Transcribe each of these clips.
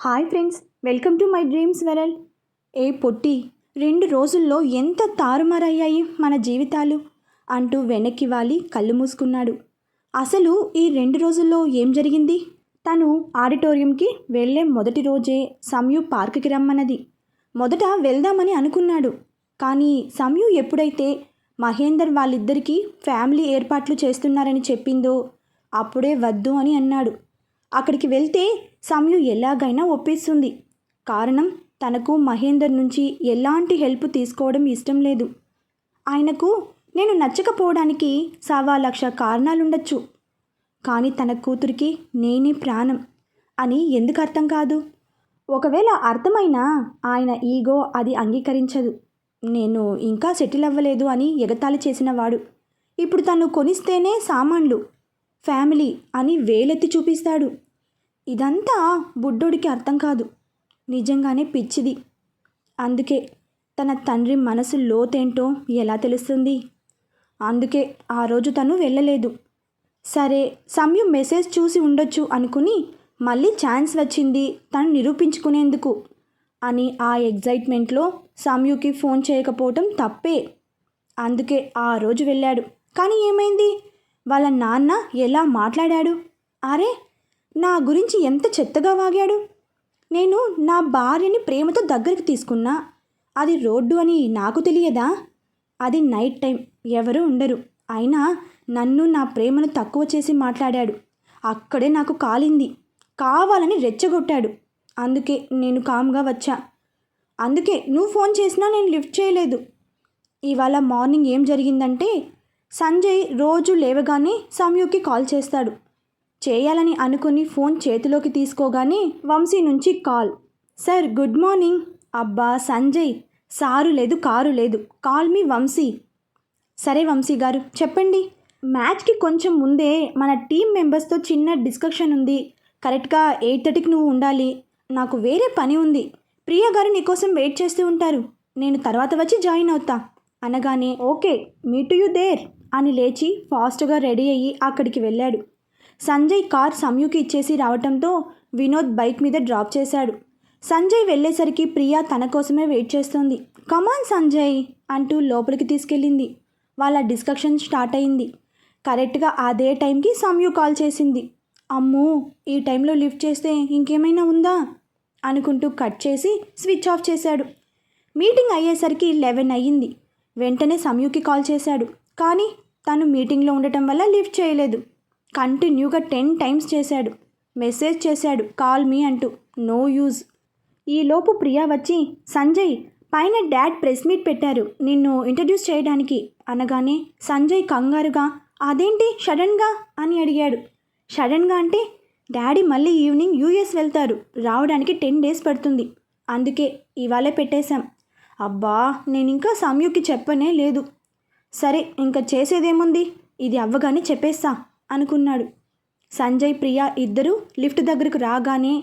Hi friends welcome to my dreams వెరల్ ఏ పొట్టి రెండు రోజుల్లో ఎంత తారుమారయ్యాయి మన జీవితాలు అంటూ వెనక్కి వాలి కళ్ళు మూసుకున్నాడు. అసలు ఈ రెండు రోజుల్లో ఏం జరిగింది? తను ఆడిటోరియంకి వెళ్ళే మొదటి రోజే సమయు పార్కుకి రమ్మన్నది. మొదట వెళ్దామని అనుకున్నాడు. కానీ సంయు ఎప్పుడైతే మహేందర్ వాళ్ళిద్దరికీ ఫ్యామిలీ ఏర్పాట్లు చేస్తున్నారని చెప్పిందో అప్పుడే వద్దు అని అన్నాడు. అక్కడికి వెళ్తే సమయం ఎలాగైనా ఒప్పేస్తుంది. కారణం తనకు మహేందర్ నుంచి ఎలాంటి హెల్ప్ తీసుకోవడం ఇష్టం లేదు. ఆయనకు నేను నచ్చకపోవడానికి సవా లక్ష కారణాలుండొచ్చు. కానీ తన కూతురికి నేనే ప్రాణం అని ఎందుకు అర్థం కాదు? ఒకవేళ అర్థమైనా ఆయన ఈగో అది అంగీకరించదు. నేను ఇంకా సెటిల్ అవ్వలేదు అని ఎగతాళి చేసినవాడు ఇప్పుడు తను కొనిస్తేనే సామాన్లు ఫ్యామిలీ అని వేలెత్తి చూపిస్తాడు. ఇదంతా బుడ్డోడికి అర్థం కాదు. నిజంగానే పిచ్చిది. అందుకే తన తండ్రి మనసు లోతేంటో ఎలా తెలుస్తుంది? అందుకే ఆ రోజు తను వెళ్ళలేదు. సరే సమయం మెసేజ్ చూసి ఉండొచ్చు అనుకుని మళ్ళీ ఛాన్స్ వచ్చింది తను నిరూపించుకునేందుకు అని ఆ ఎగ్జైట్మెంట్లో సమయుకి ఫోన్ చేయకపోవటం తప్పే. అందుకే ఆ రోజు వెళ్ళాడు. కానీ ఏమైంది? వాళ్ళ నాన్న ఎలా మాట్లాడాడు? అరే నా గురించి ఎంత చెత్తగా వాగాడు? నేను నా భార్యని ప్రేమతో దగ్గరికి తీసుకున్నా. అది రోడ్డు అని నాకు తెలియదా? అది నైట్ టైం ఎవరు ఉండరు. అయినా నన్ను నా ప్రేమను తక్కువ చేసి మాట్లాడాడు. అక్కడే నాకు కాలింది. కావాలని రెచ్చగొట్టాడు. అందుకే నేను కామ్గా వచ్చా. అందుకే నువ్వు ఫోన్ చేసినా నేను లిఫ్ట్ చేయలేదు. ఇవాళ మార్నింగ్ ఏం జరిగిందంటే సంజయ్ రోజు లేవగానే సంయుకి కాల్ చేస్తాడు. చేయాలని అనుకుని ఫోన్ చేతిలోకి తీసుకోగానే వంశీ నుంచి కాల్. Sir good morning. అబ్బా సంజయ్. సారు లేదు కారు లేదు. Call me Vamshi. సరే వంశీ గారు చెప్పండి. మ్యాచ్కి కొంచెం ముందే మన టీం మెంబర్స్తో చిన్న డిస్కషన్ ఉంది. కరెక్ట్గా ఎయిట్ థర్టీకి నువ్వు ఉండాలి. నాకు వేరే పని ఉంది. ప్రియా గారు నీకోసం వెయిట్ చేస్తూ ఉంటారు. నేను తర్వాత వచ్చి జాయిన్ అవుతా. అనగానే okay me to you there అని లేచి ఫాస్ట్గా రెడీ అయ్యి అక్కడికి వెళ్ళాడు. సంజయ్ కార్ సంయుకి ఇచ్చేసి రావటంతో వినోద్ బైక్ మీద డ్రాప్ చేశాడు. సంజయ్ వెళ్ళేసరికి ప్రియా తన కోసమే వెయిట్ చేస్తుంది. కమాన్ సంజయ్ అంటూ లోపలికి తీసుకెళ్ళింది. వాళ్ళ డిస్కషన్ స్టార్ట్ అయింది. కరెక్ట్గా అదే టైంకి సంయు కాల్ చేసింది. అమ్మో ఈ టైంలో లిఫ్ట్ చేస్తే ఇంకేమైనా ఉందా? అనుకుంటూ కట్ చేసి స్విచ్ ఆఫ్ చేశాడు. మీటింగ్ అయ్యేసరికి లెవెన్ అయ్యింది. వెంటనే సంయుకి కాల్ చేశాడు. కానీ తను మీటింగ్లో ఉండటం వల్ల లిఫ్ట్ చేయలేదు. కంటిన్యూగా టెన్ టైమ్స్ చేశాడు. మెసేజ్ చేశాడు కాల్ మీ అంటూ. No use. ఈలోపు ప్రియా వచ్చి సంజయ్ పైన డాడ్ ప్రెస్ మీట్ పెట్టారు నిన్ను ఇంట్రడ్యూస్ చేయడానికి. అనగానే సంజయ్ కంగారుగా అదేంటి సడన్గా? అని అడిగాడు. సడన్గా అంటే డాడీ మళ్ళీ ఈవినింగ్ యూఎస్ వెళ్తారు రావడానికి టెన్ డేస్ పడుతుంది. అందుకే ఇవాళే పెట్టేశాం. అబ్బా నేను ఇంకా సంయుక్కి చెప్పనే లేదు. సరే ఇంకా చేసేదేముంది? ఇది అవ్వగానే చెప్పేస్తా. అనుకున్నాడు. సంజయ్ ప్రియా ఇద్దరూ లిఫ్ట్ దగ్గరకు రాగానే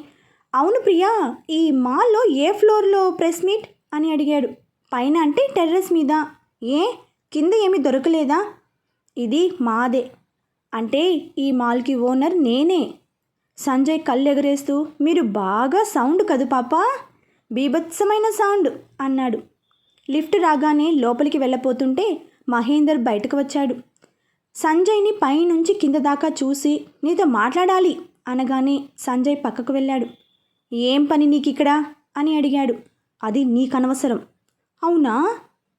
అవును ప్రియా ఈ మాల్లో ఏ ఫ్లోర్లో ప్రెస్ మీట్? అని అడిగాడు. పైన అంటే టెర్రస్ మీద. ఏ? కింద ఏమీ దొరకలేదా? ఇది మాదే. అంటే ఈ మాల్కి ఓనర్ నేనే. సంజయ్ కళ్ళు ఎగరేస్తూ మీరు బాగా సౌండ్ కదు పాపా బీభత్సమైన సౌండ్ అన్నాడు. లిఫ్ట్ రాగానే లోపలికి వెళ్ళపోతుంటే మహేందర్ బయటకు వచ్చాడు. సంజయ్ని పైనుంచి కింద దాకా చూసి నీతో మాట్లాడాలి అనగానే సంజయ్ పక్కకు వెళ్ళాడు. ఏం పని నీకు ఇక్కడ అని అడిగాడు. అది నీకనవసరం. అవునా?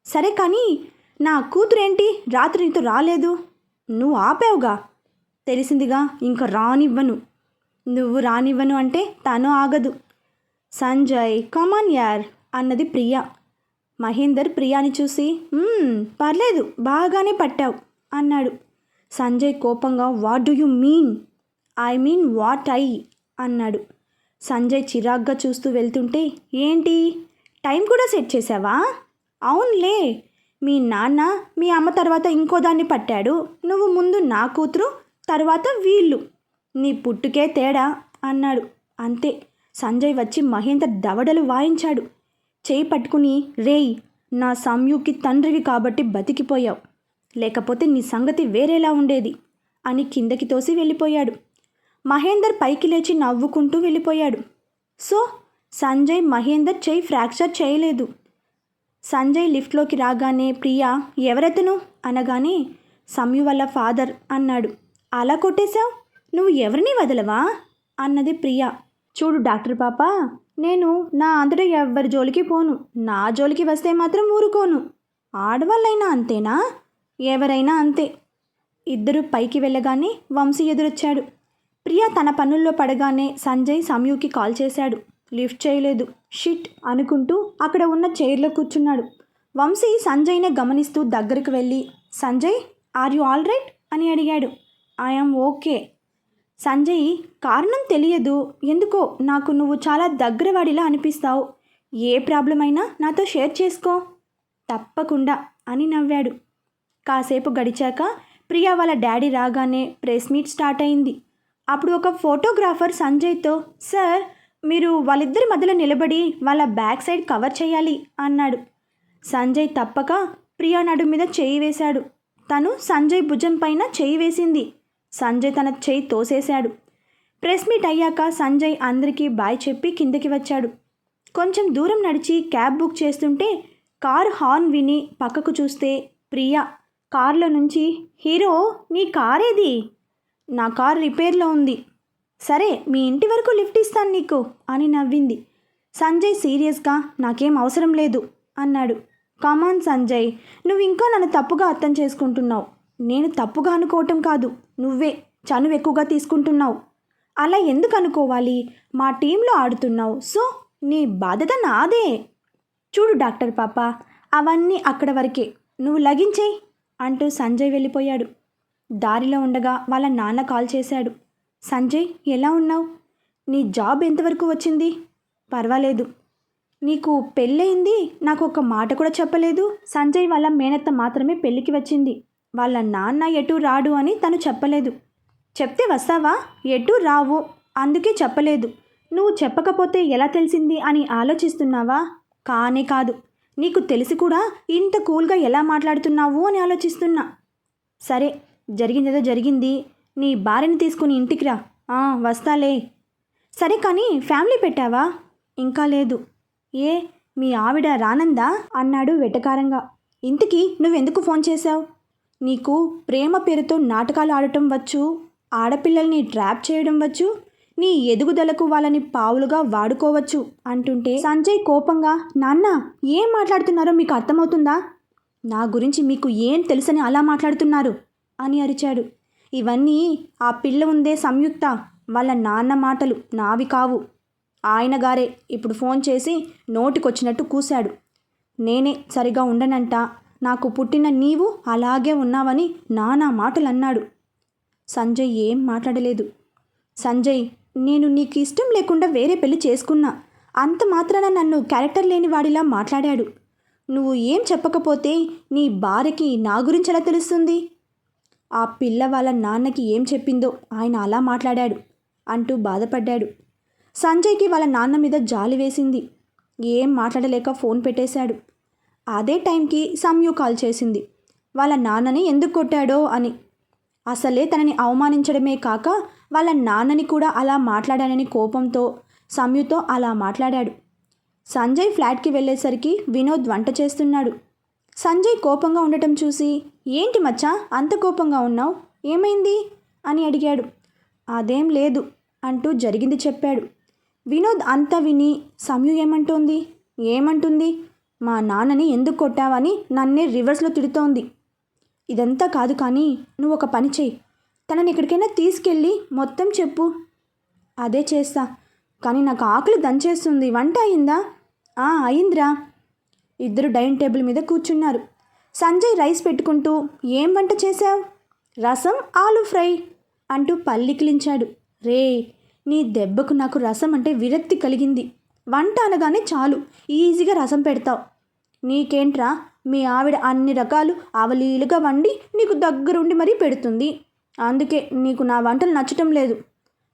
సరే కానీ నా కూతురేంటి? రాత్రి నీతో రాలేదు. నువ్వు ఆపావుగా? తెలిసిందిగా ఇంక రానివ్వను. నువ్వు రానివ్వను అంటే తను ఆగదు. సంజయ్ కమాన్ యార్ అన్నది ప్రియా. మహేందర్ ప్రియాని చూసి పర్లేదు బాగానే పట్టావు అన్నాడు. సంజయ్ కోపంగా what do you mean I mean what I అన్నాడు. సంజయ్ చిరాగ్గా చూస్తూ వెళ్తుంటే ఏంటి? టైం కూడా సెట్ చేసావా? అవునులే. మీ నాన్న మీ అమ్మ తర్వాత ఇంకో దాన్ని పట్టాడు. నువ్వు ముందు నా కూతురు తర్వాత వీళ్ళు. నీ పుట్టుకే తేడా అన్నాడు. అంతే. సంజయ్ వచ్చి మహేందర్ దవడలు వాయించాడు. చేయి పట్టుకుని రేయ్ నా సంయుక్కి తండ్రివి కాబట్టి బతికిపోయావు. లేకపోతే నీ సంగతి వేరేలా ఉండేది అని కిందకి తోసి వెళ్ళిపోయాడు. మహేందర్ పైకి లేచి నవ్వుకుంటూ వెళ్ళిపోయాడు. సో సంజయ్ మహేందర్ చేయి ఫ్రాక్చర్ చేయలేదు. సంజయ్ లిఫ్ట్లోకి రాగానే ప్రియా ఎవరెతను? అనగానే సమ్యు వాళ్ళ ఫాదర్ అన్నాడు. అలా కొట్టేశావు? నువ్వు ఎవరిని వదలవా? అన్నది ప్రియా. చూడు డాక్టర్ పాప నేను నా అంతటా ఎవరి జోలికి పోను. నా జోలికి వస్తే మాత్రం ఊరుకోను. ఆడవాళ్ళైనా అంతేనా? ఎవరైనా అంతే. ఇద్దరు పైకి వెళ్ళగానే వంశీ ఎదురొచ్చాడు. ప్రియా తన పనుల్లో పడగానే సంజయ్ సమయూకి కాల్ చేశాడు. లిఫ్ట్ చేయలేదు. షిట్ అనుకుంటూ అక్కడ ఉన్న చైర్లో కూర్చున్నాడు. వంశీ సంజయ్నే గమనిస్తూ దగ్గరకు వెళ్ళి Sanjay are you all right? అని అడిగాడు. I'm okay. సంజయ్ కారణం తెలియదు. ఎందుకో నాకు నువ్వు చాలా దగ్గరవాడిలా అనిపిస్తావు. ఏ ప్రాబ్లం అయినా నాతో షేర్ చేసుకో. తప్పకుండా. అని నవ్వాడు. కాసేపు గడిచాక ప్రియా వాళ్ళ డాడీ రాగానే ప్రెస్ మీట్ స్టార్ట్ అయింది. అప్పుడు ఒక ఫోటోగ్రాఫర్ సంజయ్తో సార్ మీరు వాళ్ళిద్దరి మధ్యలో నిలబడి వాళ్ళ బ్యాక్ సైడ్ కవర్ చేయాలి అన్నాడు. సంజయ్ తప్పక ప్రియా నడు మీద చేయి వేశాడు. తను సంజయ్ భుజం పైన చేయి వేసింది. సంజయ్ తన చేయి తోసేశాడు. ప్రెస్ మీట్ అయ్యాక సంజయ్ అందరికీ బాయ్ చెప్పి కిందకి వచ్చాడు. కొంచెం దూరం నడిచి క్యాబ్ బుక్ చేస్తుంటే కారు హార్న్ విని పక్కకు చూస్తే ప్రియా కార్లో నుంచి హీరో నీ కార్ ఏది నా కార్ రిపేర్లో ఉంది. సరే మీ ఇంటి వరకు లిఫ్ట్ ఇస్తాను నీకు అని నవ్వింది. సంజయ్ సీరియస్గా నాకేం అవసరం లేదు అన్నాడు. కామాన్ సంజయ్ నువ్వు ఇంకా నన్ను తప్పుగా అర్థం చేసుకుంటున్నావు. నేను తప్పుగా అనుకోవటం కాదు నువ్వే చనువు ఎక్కువగా తీసుకుంటున్నావు. అలా ఎందుకు అనుకోవాలి? మా టీంలో ఆడుతున్నావు సో నీ బాధ్యత నాదే. చూడు డాక్టర్ పాప అవన్నీ అక్కడ వరకే. నువ్వు లగించేయి. అంటూ సంజయ్ వెళ్ళిపోయాడు. దారిలో ఉండగా వాళ్ళ నాన్న కాల్ చేశాడు. సంజయ్ ఎలా ఉన్నావు? నీ జాబ్ ఎంతవరకు వచ్చింది? పర్వాలేదు. నీకు పెళ్ళయింది? నాకు ఒక మాట కూడా చెప్పలేదు. సంజయ్ వాళ్ళ మేనత్త మాత్రమే పెళ్ళికి వచ్చింది. వాళ్ళ నాన్న ఎటు రాడు అని తను చెప్పలేదు. చెప్తే వస్తావా? ఎటు రావు. అందుకే చెప్పలేదు. నువ్వు చెప్పకపోతే ఎలా తెలిసింది అని ఆలోచిస్తున్నావా? కానే కాదు. నీకు తెలిసి కూడా ఇంత కూల్గా ఎలా మాట్లాడుతున్నావు అని ఆలోచిస్తున్నా. సరే జరిగిందేదో జరిగింది. నీ భార్యని తీసుకుని ఇంటికి రా. "ఆ, వస్తాలే. సరే కానీ ఫ్యామిలీ పెట్టావా? ఇంకా లేదు. ఏ మీ ఆవిడ రానందా? అన్నాడు వెటకారంగా. ఇంతకీ నువ్వెందుకు ఫోన్ చేశావు? నీకు ప్రేమ పేరుతో నాటకాలు ఆడటం వచ్చు ఆడపిల్లల్ని ట్రాప్ చేయడం వచ్చు నీ ఎదుగుదలకు వాళ్ళని పావులుగా వాడుకోవచ్చు అంటుంటే సంజయ్ కోపంగా నాన్న ఏం మాట్లాడుతున్నారో మీకు అర్థమవుతుందా? నా గురించి మీకు ఏం తెలుసని అలా మాట్లాడుతున్నారు? అని అరిచాడు. ఇవన్నీ ఆ పిల్ల ఉందే సంయుక్త వాళ్ళ నాన్న మాటలు నావి కావు. ఆయన గారే ఇప్పుడు ఫోన్ చేసి నోటికొచ్చినట్టు కూశాడు. నేనే సరిగా ఉండనంట. నాకు పుట్టిన నీవు అలాగే ఉన్నావని నానా మాటలు అన్నాడు సంజయ్ ఏం మాట్లాడలేదు. సంజయ్ నేను నీకు ఇష్టం లేకుండా వేరే పెళ్ళి చేసుకున్నా. అంత మాత్రాన నన్ను క్యారెక్టర్ లేని వాడిలా మాట్లాడాడు. నువ్వు ఏం చెప్పకపోతే నీ భార్యకి నా గురించి ఎలా తెలుస్తుంది? ఆ పిల్ల వాళ్ళ నాన్నకి ఏం చెప్పిందో ఆయన అలా మాట్లాడాడు అంటూ బాధపడ్డాడు. సంజయ్కి వాళ్ళ నాన్న మీద జాలి వేసింది. ఏం మాట్లాడలేక ఫోన్ పెట్టేశాడు. అదే టైంకి సంయు కాల్ చేసింది. వాళ్ళ నాన్నని ఎందుకు కొట్టాడో అని. అసలే తనని అవమానించడమే కాక వాళ్ళ నాన్నని కూడా అలా మాట్లాడానని కోపంతో సంయుతో అలా మాట్లాడాడు. సంజయ్ ఫ్లాట్కి వెళ్ళేసరికి వినోద్ వంట చేస్తున్నాడు. సంజయ్ కోపంగా ఉండటం చూసి ఏంటి మచ్చా అంత కోపంగా ఉన్నావు? ఏమైంది? అని అడిగాడు. అదేం లేదు అంటూ జరిగింది చెప్పాడు. వినోద్ అంతా విని సమయు ఏమంటోంది? ఏమంటుంది? మా నాన్నని ఎందుకు కొట్టావని నన్నే రివర్స్లో తిడుతోంది. ఇదంతా కాదు కానీ నువ్వు ఒక పని చెయ్యి. తనని ఎక్కడికైనా తీసుకెళ్ళి మొత్తం చెప్పు. అదే చేస్తా. కానీ నాకు ఆకలి దంచేస్తుంది. వంట అయిందా? "ఆ, అయిందిరా. ఇద్దరు డైనింగ్ టేబుల్ మీద కూర్చున్నారు. సంజయ్ రైస్ పెట్టుకుంటూ ఏం వంట చేశావు? రసం ఆలు ఫ్రై అంటూ పల్లికిలించాడు రే నీ దెబ్బకు నాకు రసం అంటే విరక్తి కలిగింది. వంట అనగానే చాలు. ఈజీగా రసం పెడతావు. నీకేంట్రా? మీ ఆవిడ అన్ని రకాలు అవలీలుగా వండి నీకు దగ్గరుండి మరీ పెడుతుంది. అందుకే నీకు నా వంటలు నచ్చటం లేదు.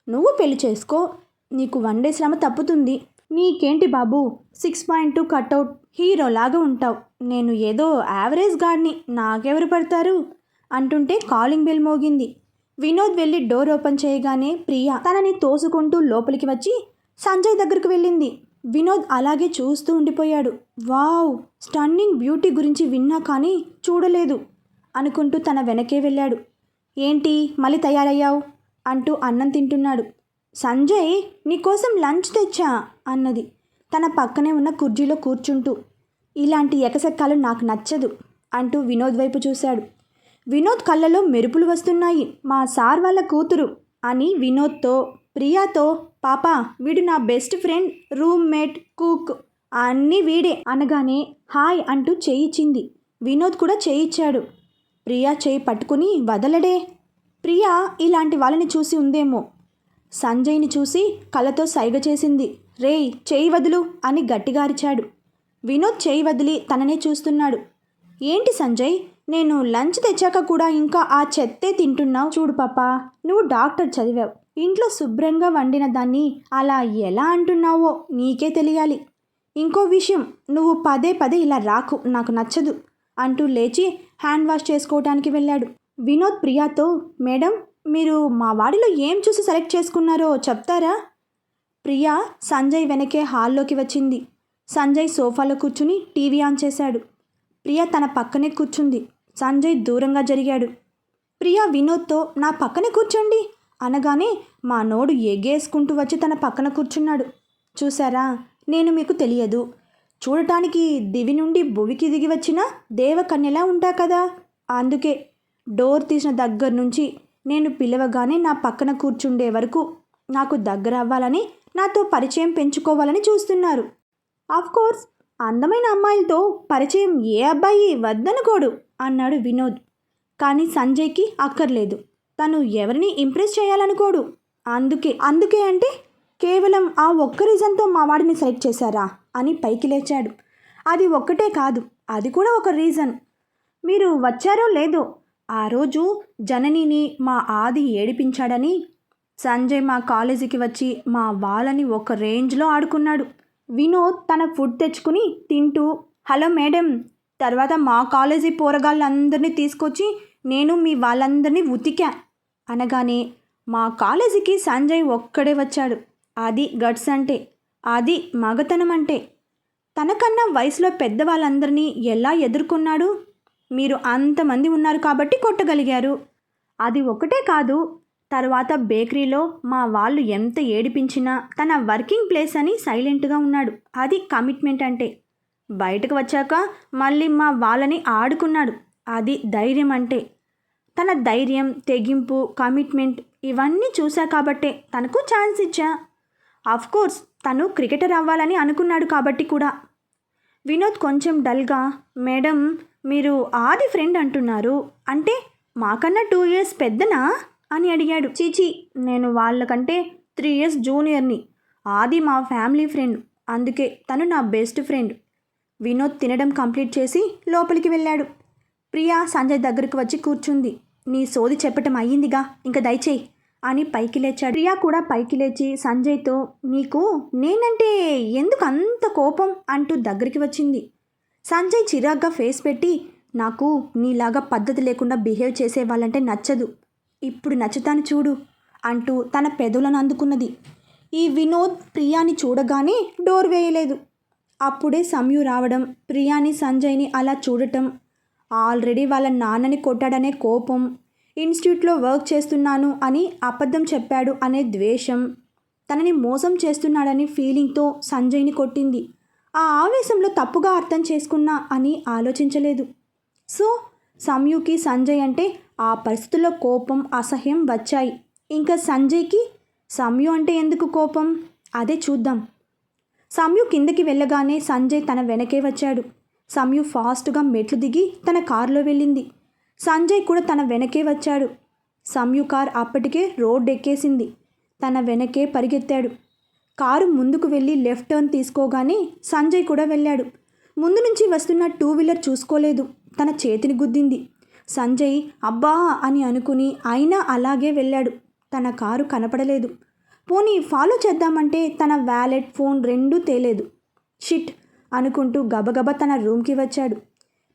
నువ్వు పెళ్ళి చేసుకో. నీకు వండే శ్రమ తప్పుతుంది. నీకేంటి బాబు? సిక్స్ పాయింట్ టూ కట్అవుట్ హీరోలాగా ఉంటావు. నేను ఏదో యావరేజ్ గాడిని. నాకెవరు పడతారు? అంటుంటే కాలింగ్ బెల్ మోగింది. వినోద్ వెళ్ళి డోర్ ఓపెన్ చేయగానే ప్రియా తనని తోసుకుంటూ లోపలికి వచ్చి సంజయ్ దగ్గరకు వెళ్ళింది. వినోద్ అలాగే చూస్తూ ఉండిపోయాడు. వావ్! స్టన్నింగ్ బ్యూటీ గురించి విన్నా కానీ చూడలేదు అనుకుంటూ తన వెనకే వెళ్ళాడు. ఏంటి మళ్ళీ తయారయ్యావు? అంటూ అన్నం తింటున్నాడు. సంజయ్ నీకోసం లంచ్ తెచ్చా? అన్నది. తన పక్కనే ఉన్న కుర్చీలో కూర్చుంటూ. ఇలాంటి ఎకసెక్కాలు నాకు నచ్చదు అంటూ వినోద్ వైపు చూశాడు. వినోద్ కళ్ళలో మెరుపులు వస్తున్నాయి. మా సార్ వాళ్ళ కూతురు అని వినోద్తో ప్రియాతో పాప వీడు నా బెస్ట్ ఫ్రెండ్ రూమ్మేట్ కుక్ అన్నీ వీడే అనగానే హాయ్ అంటూ చేయిచ్చింది. వినోద్ కూడా చేయిచ్చాడు. ప్రియా చేయి పట్టుకుని వదలడే. ప్రియా ఇలాంటి వాళ్ళని చూసి ఉందేమో. సంజయ్ని చూసి కళ్ళతో సైగ చేసింది. రేయ్ చేయి వదులు అని గట్టిగా అరిచాడు వినోద్ చేయి వదిలి తననే చూస్తున్నాడు. ఏంటి సంజయ్ నేను లంచ్ తెచ్చాక కూడా ఇంకా ఆ చెత్తే తింటున్నావు చూడు పాపా. నువ్వు డాక్టర్ చదివావు. ఇంట్లో శుభ్రంగా వండిన దాన్ని అలా ఎలా అంటున్నావో నీకే తెలియాలి. ఇంకో విషయం నువ్వు పదే పదే ఇలా రాకు నాకు నచ్చదు అంటూ లేచి హ్యాండ్ వాష్ చేసుకోవటానికి వెళ్ళాడు. వినోద్ ప్రియాతో మేడం మీరు మా వాడిలో ఏం చూసి సెలెక్ట్ చేసుకున్నారో చెప్తారా? ప్రియా సంజయ్ వెనకే హాల్లోకి వచ్చింది. సంజయ్ సోఫాలో కూర్చుని టీవీ ఆన్ చేశాడు. ప్రియా తన పక్కనే కూర్చుంది. సంజయ్ దూరంగా జరిగాడు. ప్రియా వినోద్తో నా పక్కనే కూర్చోండి అనగానే మా నోడు ఎగేసుకుంటూ వచ్చి తన పక్కన కూర్చున్నాడు. చూసారా నేను మీకు తెలియదు. చూడటానికి దివి నుండి భువికి దిగి వచ్చిన దేవకన్యలా ఉంటా కదా? అందుకే డోర్ తీసిన దగ్గర నుంచి నేను పిలవగానే నా పక్కన కూర్చుండే వరకు నాకు దగ్గర అవ్వాలని నాతో పరిచయం పెంచుకోవాలని చూస్తున్నారు. కోర్స్ అందమైన అమ్మాయిలతో పరిచయం ఏ అబ్బాయి వద్దనుకోడు అన్నాడు వినోద్. కానీ సంజయ్కి అక్కర్లేదు. తను ఎవరిని ఇంప్రెస్ చేయాలనుకోడు. అందుకే అందుకే అంటే కేవలం ఆ ఒక్క రీజన్తో మా వాడిని సెలెక్ట్ చేశారా? అని పైకి లేచాడు. అది ఒక్కటే కాదు అది కూడా ఒక రీజన్. మీరు వచ్చారో లేదో ఆ రోజు జననిని మా ఆది ఏడిపించాడని సంజయ్ మా కాలేజీకి వచ్చి మా వాళ్ళని ఒక రేంజ్లో ఆడుకున్నాడు. వినోద్ తన ఫుడ్ తెచ్చుకుని తింటూ హలో మేడం తర్వాత మా కాలేజీ పోరగాళ్ళందరినీ తీసుకొచ్చి నేను మీ వాళ్ళందరినీ ఉతికా అనగానే మా కాలేజీకి సంజయ్ ఒక్కడే వచ్చాడు. అది గట్స్ అంటే అది మగతనం అంటే తనకన్నా వయసులో పెద్దవాళ్ళందరినీ ఎలా ఎదుర్కొన్నాడు? మీరు అంతమంది ఉన్నారు కాబట్టి కొట్టగలిగారు. అది ఒకటే కాదు తర్వాత బేకరీలో మా వాళ్ళు ఎంత ఏడిపించినా తన వర్కింగ్ ప్లేస్ అని సైలెంట్గా ఉన్నాడు. అది కమిట్మెంట్ అంటే. బయటకు వచ్చాక మళ్ళీ మా వాళ్ళని ఆడుకున్నాడు. అది ధైర్యం అంటే. తన ధైర్యం తెగింపు కమిట్మెంట్ ఇవన్నీ చూసా కాబట్టే తనకు ఛాన్స్ ఇచ్చా. కోర్స్ తను క్రికెటర్ అవ్వాలని అనుకున్నాడు కాబట్టి కూడా. వినోద్ కొంచెం డల్గా మేడం మీరు ఆది ఫ్రెండ్ అంటున్నారు. అంటే మాకన్నా టూ ఇయర్స్ పెద్దనా? అని అడిగాడు. చీచి నేను వాళ్ళకంటే త్రీ ఇయర్స్ జూనియర్ని. ఆది మా ఫ్యామిలీ ఫ్రెండ్. అందుకే తను నా బెస్ట్ ఫ్రెండ్. వినోద్ తినడం కంప్లీట్ చేసి లోపలికి వెళ్ళాడు. ప్రియా సంజయ్ దగ్గరకు వచ్చి కూర్చుంది. నీ సోది చెప్పటం అయ్యిందిగా. ఇంకా దయచేయి. అని పైకి లేచాడు. ప్రియా కూడా పైకి లేచి సంజయ్తో నీకు నేనంటే ఎందుకు అంత కోపం? అంటూ దగ్గరికి వచ్చింది. సంజయ్ చిరాగ్గా ఫేస్ పెట్టి నాకు నీలాగా పద్ధతి లేకుండా బిహేవ్ చేసే వాళ్ళంటే నచ్చదు. ఇప్పుడు నచ్చుతాను చూడు అంటూ తన పెదవులను అందుకున్నది. ఈ వినోద్ ప్రియాని చూడగానే డోర్ వేయలేదు. అప్పుడే సమయు రావడం ప్రియాని సంజయ్ని అలా చూడటం ఆల్రెడీ వాళ్ళ నాన్నని కొట్టాడనే కోపం ఇన్స్టిట్యూట్లో వర్క్ చేస్తున్నాను అని అబద్ధం చెప్పాడు అనే ద్వేషం. తనని మోసం చేస్తున్నాడని ఫీలింగ్తో సంజయ్ని కొట్టింది. ఆ ఆవేశంలో తప్పుగా అర్థం చేసుకున్నా అని ఆలోచించలేదు. సో సంయుకి సంజయ్ అంటే ఆ పరిస్థితుల్లో కోపం అసహ్యం వచ్చాయి. ఇంకా సంజయ్కి సంయు అంటే ఎందుకు కోపం? అదే చూద్దాం. సంయు కిందకి వెళ్ళగానే సంజయ్ తన వెనకే వచ్చాడు. సంయు ఫాస్ట్గా మెట్లు దిగి తన కారులో వెళ్ళింది. సంజయ్ కూడా తన వెనకే వచ్చాడు. సంయు కార్ అప్పటికే రోడ్ ఎక్కేసింది. తన వెనకే పరిగెత్తాడు. కారు ముందుకు వెళ్ళి లెఫ్ట్ టర్న్ తీసుకోగానే సంజయ్ కూడా వెళ్ళాడు. ముందు నుంచి వస్తున్న టూ వీలర్ చూసుకోలేదు. తన చేతిని గుద్దింది. సంజయ్ అబ్బా అని అనుకుని అయినా అలాగే వెళ్ళాడు. తన కారు కనపడలేదు. పోనీ ఫాలో చేద్దామంటే తన వ్యాలెట్ ఫోన్ రెండూ తేలేదు. షిట్ అనుకుంటూ గబగబా తన రూమ్కి వచ్చాడు.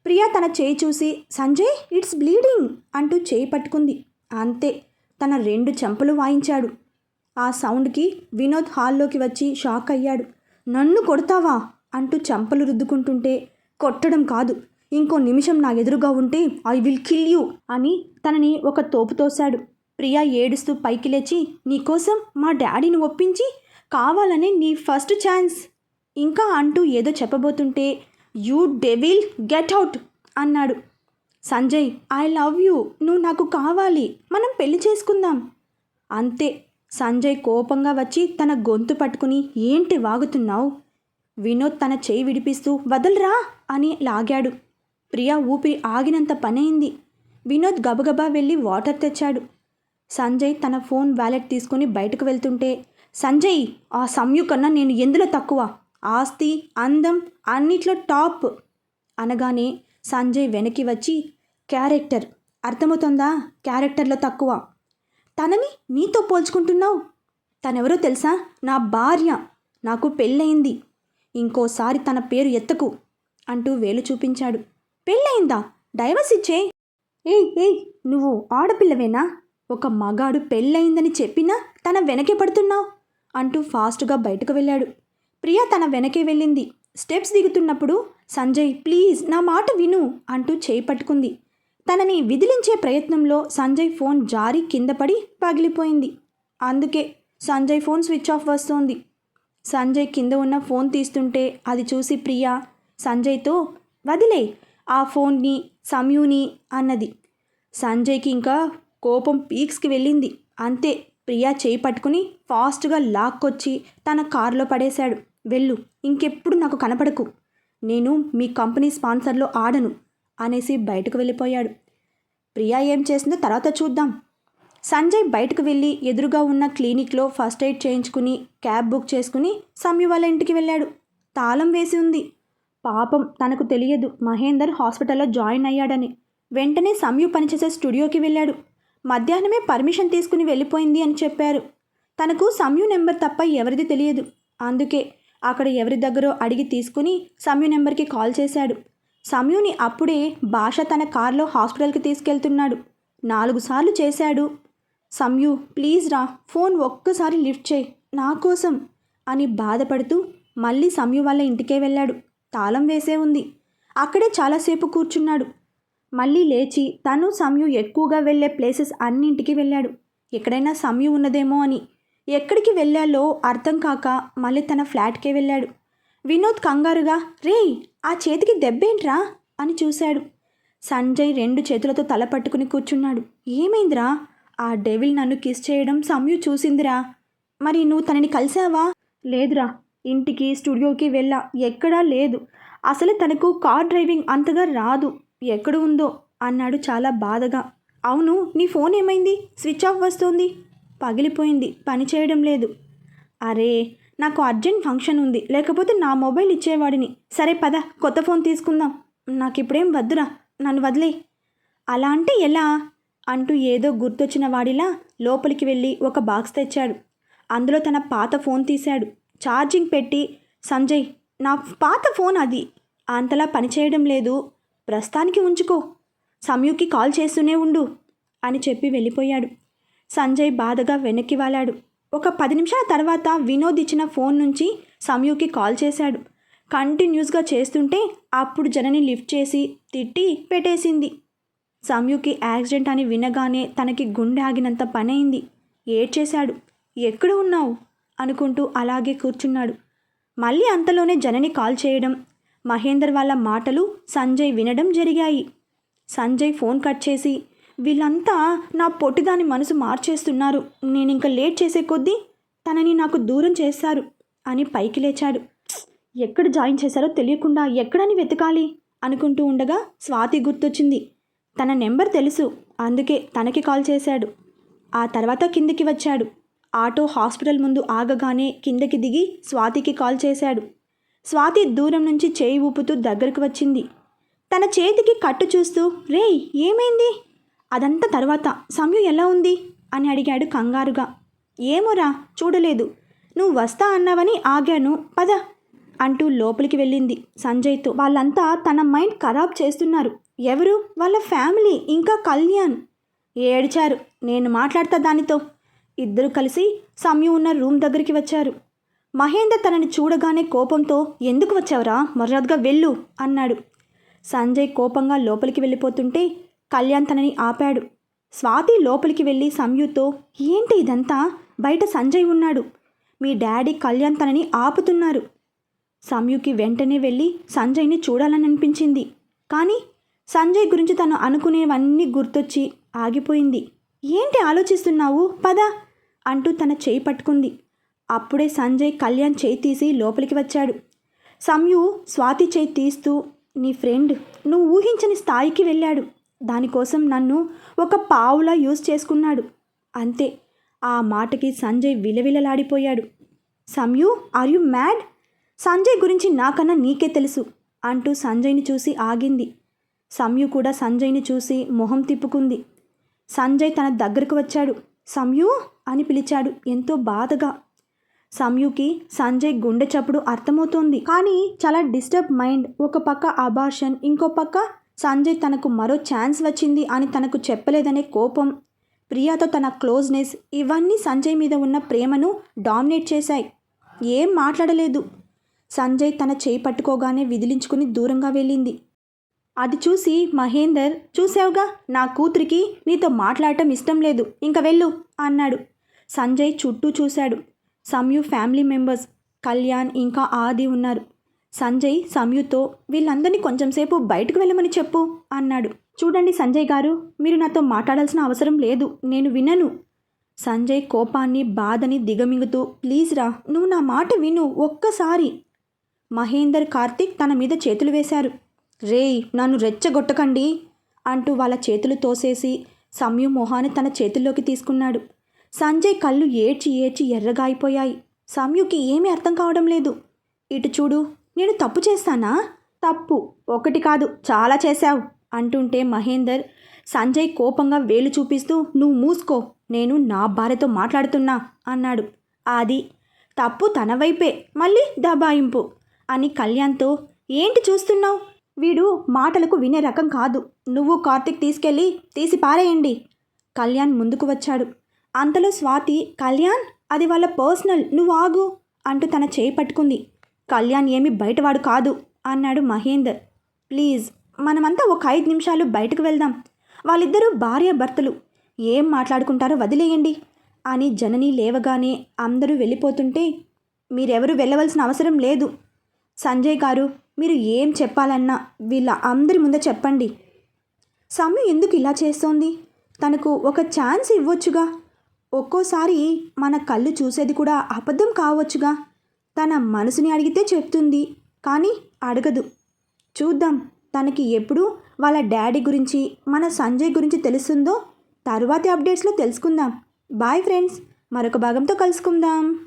ప్రియా తన చేయి చూసి సంజయ్ ఇట్స్ బ్లీడింగ్ అంటూ చేయి పట్టుకుంది. అంతే తన రెండు చెంపలు వాయించాడు. ఆ సౌండ్కి వినోద్ హాల్లోకి వచ్చి షాక్ అయ్యాడు. నన్ను కొడతావా? అంటూ చెంపలు రుద్దుకుంటుంటే కొట్టడం కాదు ఇంకో నిమిషం నా ఎదురుగా ఉంటే ఐ విల్ కిల్ యూ అని తనని ఒక తోపు తోశాడు. ప్రియా ఏడుస్తూ పైకి లేచి నీకోసం మా డాడీని ఒప్పించి కావాలనే నీ ఫస్ట్ ఛాన్స్ ఇంకా అంటూ ఏదో చెప్పబోతుంటే యూ డెవిల్ గెట్ అవుట్ అన్నాడు. సంజయ్ ఐ లవ్ యూ నువ్వు నాకు కావాలి మనం పెళ్ళి చేసుకుందాం. అంతే సంజయ్ కోపంగా వచ్చి తన గొంతు పట్టుకుని ఏంటి వాగుతున్నావు? వినోద్ తన చేయి విడిపిస్తూ వదలరా? అని లాగాడు. ప్రియా ఊపిరి ఆగినంత పనైంది. వినోద్ గబగబా వెళ్ళి వాటర్ తెచ్చాడు. సంజయ్ తన ఫోన్ వ్యాలెట్ తీసుకుని బయటకు వెళ్తుంటే సంజయ్ ఆ సంయు కన్నా నేను ఎందులో తక్కువ? ఆస్తి అందం అన్నిట్లో టాప్ అనగానే సంజయ్ వెనక్కి వచ్చి క్యారెక్టర్ అర్థమవుతుందా? క్యారెక్టర్లో తక్కువ. తనని నీతో పోల్చుకుంటున్నావు? తనెవరో తెలుసా? నా భార్య. నాకు పెళ్ళయింది. ఇంకోసారి తన పేరు ఎత్తకు అంటూ వేలు చూపించాడు. పెళ్ళయిందా? డైవర్స్ ఇచ్చే. ఏయ్ ఏయ్ నువ్వు ఆడపిల్లవేనా? ఒక మగాడు పెళ్ళయిందని చెప్పినా తన వెనకే పడుతున్నావు అంటూ ఫాస్ట్గా బయటకు వెళ్ళాడు. ప్రియా తన వెనకే వెళ్ళింది. స్టెప్స్ దిగుతున్నప్పుడు సంజయ్ ప్లీజ్ నా మాట విను అంటూ చేయి పట్టుకుంది. తనని విదిలించే ప్రయత్నంలో సంజయ్ ఫోన్ జారి కింద పడి పగిలిపోయింది. అందుకే సంజయ్ ఫోన్ స్విచ్ ఆఫ్ వస్తోంది. సంజయ్ కింద ఉన్న ఫోన్ తీస్తుంటే అది చూసి ప్రియా సంజయ్తో వదిలే ఆ ఫోన్ని సమయూని అన్నది. సంజయ్కి ఇంకా కోపం పీక్స్కి వెళ్ళింది. అంతే ప్రియా చేయి పట్టుకుని ఫాస్ట్గా లాక్కొచ్చి తన కారులో పడేశాడు. వెళ్ళు ఇంకెప్పుడు నాకు కనపడకు. నేను మీ కంపెనీ స్పాన్సర్లో ఆడను అనేసి బయటకు వెళ్ళిపోయాడు. ప్రియా ఏం చేసిందో తర్వాత చూద్దాం. సంజయ్ బయటకు వెళ్ళి ఎదురుగా ఉన్న క్లినిక్లో ఫస్ట్ ఎయిడ్ చేయించుకుని క్యాబ్ బుక్ చేసుకుని సంయు వాళ్ళ ఇంటికి వెళ్ళాడు. తాళం వేసి ఉంది. పాపం తనకు తెలియదు మహేందర్ హాస్పిటల్లో జాయిన్ అయ్యాడని. వెంటనే సంయు పనిచేసే స్టూడియోకి వెళ్ళాడు. మధ్యాహ్నమే పర్మిషన్ తీసుకుని వెళ్ళిపోయింది అని చెప్పారు. తనకు సంయు నెంబర్ తప్ప ఎవరిది తెలియదు. అందుకే అక్కడ ఎవరి దగ్గరో అడిగి తీసుకుని సంయు నెంబర్కి కాల్ చేశాడు. సంయుని అప్పుడే భాష తన కార్లో హాస్పిటల్కి తీసుకెళ్తున్నాడు. నాలుగు సార్లు చేశాడు. సంయు ప్లీజ్ రా ఫోన్ ఒక్కసారి లిఫ్ట్ చేయి నా కోసం అని బాధపడుతూ మళ్ళీ సంయు వాళ్ళ ఇంటికే వెళ్ళాడు. తాళం వేసే ఉంది. అక్కడే చాలాసేపు కూర్చున్నాడు. మళ్ళీ లేచి తను సంయు ఎక్కువగా వెళ్ళే ప్లేసెస్ అన్నింటికి వెళ్ళాడు. ఎక్కడైనా సంయు ఉన్నదేమో అని ఎక్కడికి వెళ్ళాలో అర్థం కాక మళ్ళీ తన ఫ్లాట్కే వెళ్ళాడు. వినోద్ కంగారుగా రేయ్ ఆ చేతికి దెబ్బేంట్రా? అని చూశాడు. సంజయ్ రెండు చేతులతో తల పట్టుకుని కూర్చున్నాడు. ఏమైందిరా? ఆ డెవిల్ నన్ను కిస్ చేయడం సమయు చూసిందిరా. మరి నువ్వు తనని కలిసావా? లేదురా. ఇంటికి స్టూడియోకి వెళ్ళా. ఎక్కడా లేదు. అసలు తనకు కార్ డ్రైవింగ్ అంతగా రాదు. ఎక్కడ ఉందో? అన్నాడు చాలా బాధగా. అవును నీ ఫోన్ ఏమైంది? స్విచ్ ఆఫ్ వస్తుంది. పగిలిపోయింది. పని చేయడం లేదు. అరే నాకు అర్జెంట్ ఫంక్షన్ ఉంది. లేకపోతే నా మొబైల్ ఇచ్చేవాడిని. సరే పద కొత్త ఫోన్ తీసుకుందాం. నాకు ఇప్పుడేం వద్దురా. నన్ను వదిలే అలా అంటే ఎలా? అంటూ ఏదో గుర్తొచ్చిన వాడిలా లోపలికి వెళ్ళి ఒక బాక్స్ తెచ్చాడు. అందులో తన పాత ఫోన్ తీశాడు. ఛార్జింగ్ పెట్టి సంజయ్ నా పాత ఫోన్ అది. అంతలా పనిచేయడం లేదు. ప్రస్తుతానికి ఉంచుకో. సంయుకి కాల్ చేస్తూనే ఉండు అని చెప్పి వెళ్ళిపోయాడు. సంజయ్ బాధగా వెనక్కి వాలాడు. ఒక పది నిమిషాల తర్వాత వినోద్ ఇచ్చిన ఫోన్ నుంచి సంయుకి కాల్ చేశాడు. కంటిన్యూస్గా చేస్తుంటే అప్పుడు జనని లిఫ్ట్ చేసి తిట్టి పెట్టేసింది. సంయుకి యాక్సిడెంట్ అని వినగానే తనకి గుండె ఆగినంత పనైంది. ఏడ్చేశాడు. ఎక్కడ ఉన్నావు? అనుకుంటూ అలాగే కూర్చున్నాడు. మళ్ళీ అంతలోనే జనని కాల్ చేయడం మహేందర్ వాళ్ళ మాటలు సంజయ్ వినడం జరిగాయి. సంజయ్ ఫోన్ కట్ చేసి వీళ్ళంతా నా పొట్టిదాని మనసు మార్చేస్తున్నారు. నేను ఇంకా లేట్ చేసే కొద్దీ తనని నాకు దూరం చేస్తారు అని పైకి లేచాడు. ఎక్కడ జాయిన్ చేశారో తెలియకుండా ఎక్కడని వెతకాలి అనుకుంటూ ఉండగా స్వాతి గుర్తొచ్చింది. తన నెంబర్ తెలుసు అందుకే తనకి కాల్ చేశాడు. ఆ తర్వాత కిందికి వచ్చాడు. ఆటో హాస్పిటల్ ముందు ఆగగానే కిందకి దిగి స్వాతికి కాల్ చేశాడు. స్వాతి దూరం నుంచి చేయి ఊపుతూ దగ్గరకు వచ్చింది. తన చేతికి కట్టు చూస్తూ రేయ్ ఏమైంది? అదంతా తర్వాత. సమయం ఎలా ఉంది? అని అడిగాడు కంగారుగా. ఏమోరా చూడలేదు. నువ్వు వస్తా అన్నావని ఆగాను. పద అంటూ లోపలికి వెళ్ళింది సంజయ్తో. వాళ్ళంతా తన మైండ్ ఖరాబ్ చేస్తున్నారు. ఎవరు? వాళ్ళ ఫ్యామిలీ ఇంకా కళ్యాణ్. ఏడ్చారు. నేను మాట్లాడతా దానితో. ఇద్దరు కలిసి సమయం ఉన్న రూమ్ దగ్గరికి వచ్చారు. మహేందర్ తనని చూడగానే కోపంతో ఎందుకు వచ్చావురా? మర్యాదగా వెళ్ళు అన్నాడు. సంజయ్ కోపంగా లోపలికి వెళ్ళిపోతుంటే కళ్యాణ్ తనని ఆపాడు. స్వాతి లోపలికి వెళ్ళి సంయుతో ఏంటి ఇదంతా? బయట సంజయ్ ఉన్నాడు. మీ డాడీ కళ్యాణ్ తనని ఆపుతున్నారు. సంయుకి వెంటనే వెళ్ళి సంజయ్ని చూడాలని అనిపించింది కానీ సంజయ్ గురించి తను అనుకునేవన్నీ గుర్తొచ్చి ఆగిపోయింది. ఏంటి ఆలోచిస్తున్నావు? పద అంటూ తన చేయి పట్టుకుంది. అప్పుడే సంజయ్ కళ్యాణ్ చేయి తీసి లోపలికి వచ్చాడు. సంయు స్వాతి చేయి తీస్తూ నీ ఫ్రెండ్ నువ్వు ఊహించని స్థాయికి వెళ్ళాడు. దానికోసం నన్ను ఒక పావులా యూజ్ చేసుకున్నాడు. అంతే. ఆ మాటకి Sanjay విలవిలలాడిపోయాడు. Samyu are you mad? Sanjay గురించి నాకన్నా నీకే తెలుసు అంటూ సంజయ్ని చూసి ఆగింది. సంయు కూడా సంజయ్ని చూసి మొహం తిప్పుకుంది. సంజయ్ తన దగ్గరకు వచ్చాడు. సంయు అని పిలిచాడు ఎంతో బాధగా. సంయుకి సంజయ్ గుండె చప్పుడు అర్థమవుతోంది. కానీ చాలా డిస్టర్బ్ మైండ్. ఒక పక్క అబార్షన్ ఇంకో పక్క సంజయ్ తనకు మరో ఛాన్స్ వచ్చింది అని తనకు చెప్పలేదనే కోపం. ప్రియాతో తన క్లోజ్నెస్ ఇవన్నీ సంజయ్ మీద ఉన్న ప్రేమను డామినేట్ చేశాయి. ఏం మాట్లాడలేదు. సంజయ్ తన చేయి పట్టుకోగానే విదిలించుకుని దూరంగా వెళ్ళింది. అది చూసి మహేందర్ చూసావుగా నా కూతురికి నీతో మాట్లాడటం ఇష్టం లేదు. ఇంక వెళ్ళు అన్నాడు. సంజయ్ చుట్టూ చూశాడు. సంయు ఫ్యామిలీ మెంబర్స్ కళ్యాణ్ ఇంకా ఆది ఉన్నారు. సంజయ్ సంయుతో వీళ్ళందరినీ కొంచెంసేపు బయటకు వెళ్ళమని చెప్పు అన్నాడు. చూడండి సంజయ్ గారు మీరు నాతో మాట్లాడాల్సిన అవసరం లేదు నేను వినను. సంజయ్ కోపాన్ని బాధని దిగమింగుతూ ప్లీజ్ రా నువ్వు నా మాట విను ఒక్కసారి. మహేందర్ కార్తిక్ తన మీద చేతులు వేశారు. రేయ్ నన్ను రెచ్చగొట్టకండి అంటూ వాళ్ళ చేతులు తోసేసి సంయు మొహాన్ని తన చేతుల్లోకి తీసుకున్నాడు. సంజయ్ కళ్ళు ఏడ్చి ఏడ్చి ఎర్రగా అయిపోయాయి సమయుకి ఏమీ అర్థం కావడం లేదు. ఇటు చూడు నేను తప్పు చేస్తానా? తప్పు. ఒకటి కాదు. చాలా చేశావు అంటుంటే మహేందర్ సంజయ్ కోపంగా వేలు చూపిస్తూ నువ్వు మూసుకో. నేను నా భార్యతో మాట్లాడుతున్నా అన్నాడు. ఆది తప్పు తన వైపే. మళ్ళీ దబాయింపు అని కళ్యాణ్తో ఏంటి చూస్తున్నావు? వీడు మాటలకు వినే రకం కాదు. నువ్వు కార్తిక్ తీసుకెళ్ళి తీసి పారేయండి కళ్యాణ్ ముందుకు వచ్చాడు. అంతలో స్వాతి కళ్యాణ్ అది వాళ్ళ పర్సనల్. నువ్వు ఆగు అంటూ తన చేయి పట్టుకుంది. కళ్యాణ్ ఏమి బయటవాడు కాదు అన్నాడు మహేందర్. ప్లీజ్ మనమంతా ఒక ఐదు నిమిషాలు బయటకు వెళ్దాం. వాళ్ళిద్దరూ భార్య భర్తలు. ఏం మాట్లాడుకుంటారో వదిలేయండి అని జనని లేవగానే అందరూ వెళ్ళిపోతుంటే మీరెవరు వెళ్ళవలసిన అవసరం లేదు. సంజయ్ గారు మీరు ఏం చెప్పాలన్నా వీళ్ళ అందరి ముందే చెప్పండి. సమ్మె ఎందుకు ఇలా చేస్తోంది? తనకు ఒక ఛాన్స్ ఇవ్వొచ్చుగా. ఒక్కోసారి మన కళ్ళు చూసేది కూడా అబద్ధం కావచ్చుగా. తన మనసుని అడిగితే చెప్తుంది కానీ అడగదు. చూద్దాం తనకి ఎప్పుడు వాళ్ళ డాడీ గురించి మన సంజయ్ గురించి తెలుస్తుందో తరువాతి అప్డేట్స్లో తెలుసుకుందాం. బాయ్ ఫ్రెండ్స్ మరొక భాగంతో కలుసుకుందాం.